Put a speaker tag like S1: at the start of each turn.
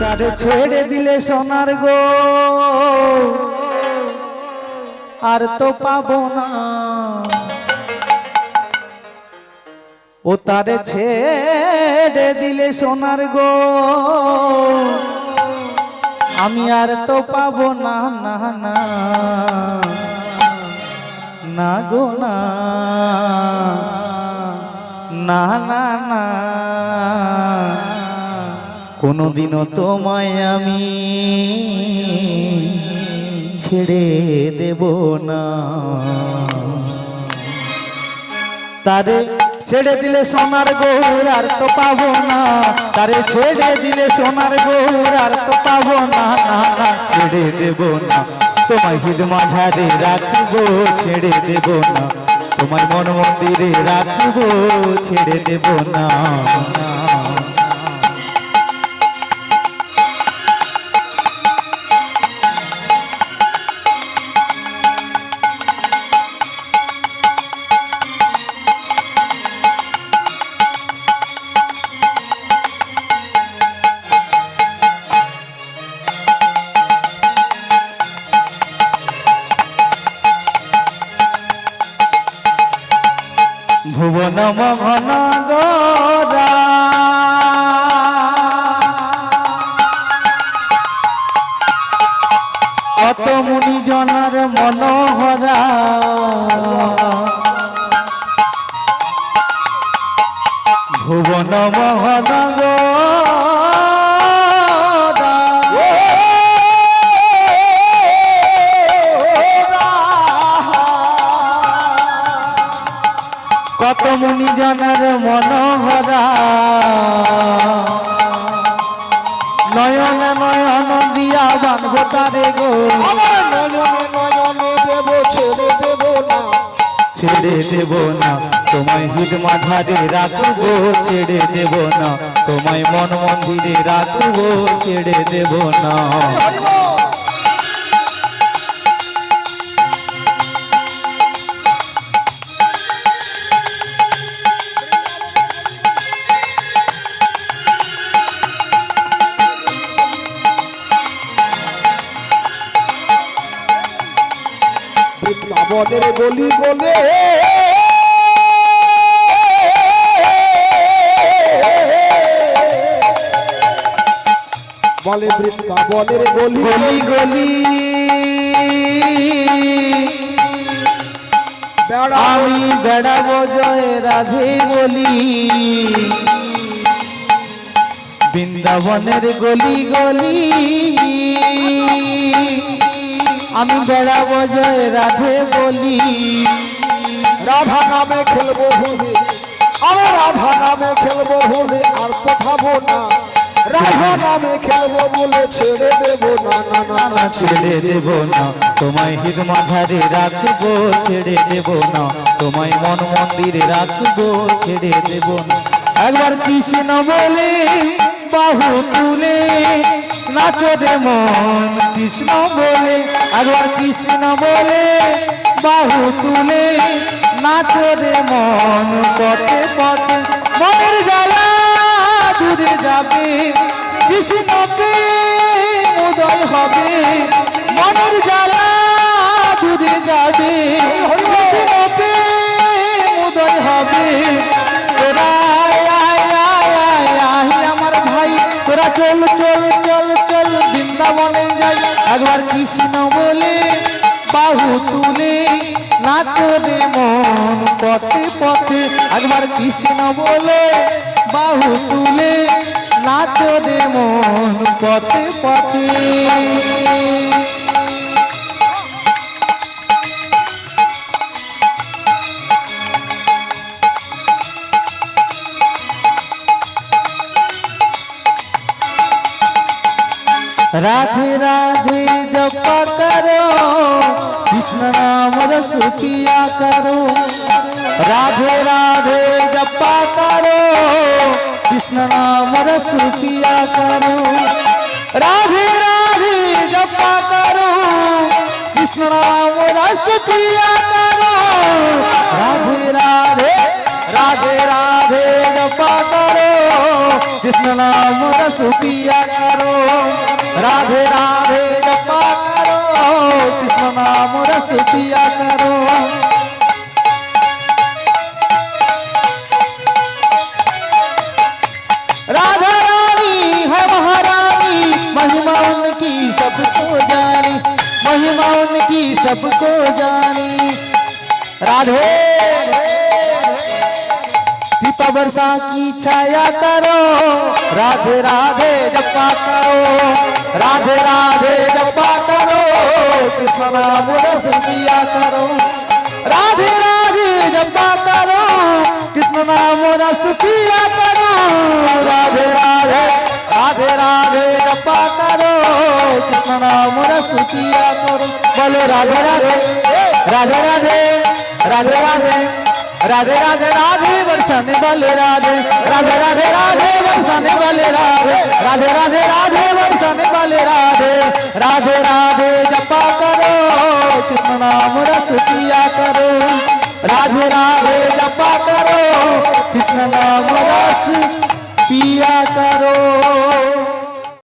S1: তারে ছেড়ে দিলে সোনার গো। আর তো পাবো না। ও তারে ছেড়ে দিলে সোনার গো। আমি আর তো পাবো না না না। না গো, না। না না না। কোনোদিনও তোমায় আমি ছেড়ে দেব না। তারে ছেড়ে দিলে সোনার গৌর আর তো পাবো না। তারে ছেড়ে দিলে সোনার গৌর আর তো পাবো না। না না, ছেড়ে দেব না। তোমায় হিদ মাঝারে রাখব, ছেড়ে দেব না। তোমার মন মন্দিরে রাখব, ছেড়ে দেব না। ভুবন ঘন গরা। কত মুনি জনার মনোহরা। ভুবন মহন কত মুনি জনার মনোহরা। নয়ন নয়ন দিয়া বানব তারে গো।
S2: নয়নে নয়নে দেব ছেড়ে দেব না।
S1: ছেড়ে দেব না তোমায় হিদ মাঝারে রাখব ছেড়ে দেব না। তোমায় মন মন্দিরে রাখব ছেড়ে দেব না।
S2: বৃন্দাবনের গলি বলে। বলে বৃন্দাবনের গলি
S1: গলি গলি আমি বেড়াবো জয় রাধে বলি। বৃন্দাবনের গলি গলি। আমি বেড়াবো জয় রাধে বলি।
S2: রাধা নামে খেলব ভুলে আমি রাধা নামে খেলব ভুলে আর কোথাবো না রাধা নামে খেলব বলে ছেড়ে দেবো না না না না,
S1: ছেড়ে দেব না। তোমায় হিদ মাঝারে রাখব, ছেড়ে দেব না। তোমায় মন মন্দিরে রাখব, ছেড়ে দেব না। একবার কৃষ্ণ বলে, বাহু তুলে, নাচো রে মন কৃষ্ণ বলে। একবার কৃষ্ণ বলে, বাহু তুলে নাচো রে মন, পথে পথে মনের জ্বালা দূরে যাবে। কৃষ্ণ উদয় হবে, মনের জ্বালা দূরে যাবে। কৃষ্ণ প্রেম উদয় হবে। আমার ভাই, তোরা চল চল চল চল, বৃন্দাবনে যাই। একবার কৃষ্ণ বাহু তুলে নাচনে মন পথে পথে। একবার কৃষ্ণ বলে, বাহু তুলে নাচনে মন পথে পথে। राधे राधे जपा करो, कृष्ण नाम रस पिया करो। राधे राधे जपा करो, कृष्ण नाम रस पिया करो। राधे राधे जपा करो, कृष्ण नाम रस पिया करो। राधे राधे राधे राधे जपा करो, कृष्ण नाम रस पिया करो। राधे राधे जपा करो, कृष्ण नाम रस पिया करो। राधा रानी है महारानी, महिमा उनकी सबको जानी, महिमा उनकी सबको जानी। राधे दीपा वर्षा की छाया करो। राधे राधे जपा करो, राधे राधे जपा करो कृष्ण नाम रस करो। राधे राधे जपा करो कृष्ण नाम करो। राधे राधे राधे राधे जपा करो कृष्ण नाम करो। बोलो, राधे राधे राधे राधे राधे राधे। राधे राधे राधे बरसाने वाले राधे। राधे राधे राधे बरसाने वाले राधे। राधे राधे राधे बरसाने वाले राधे। राधे राधे, जपा करो, कृष्ण नाम रस पिया करो। राधे राधे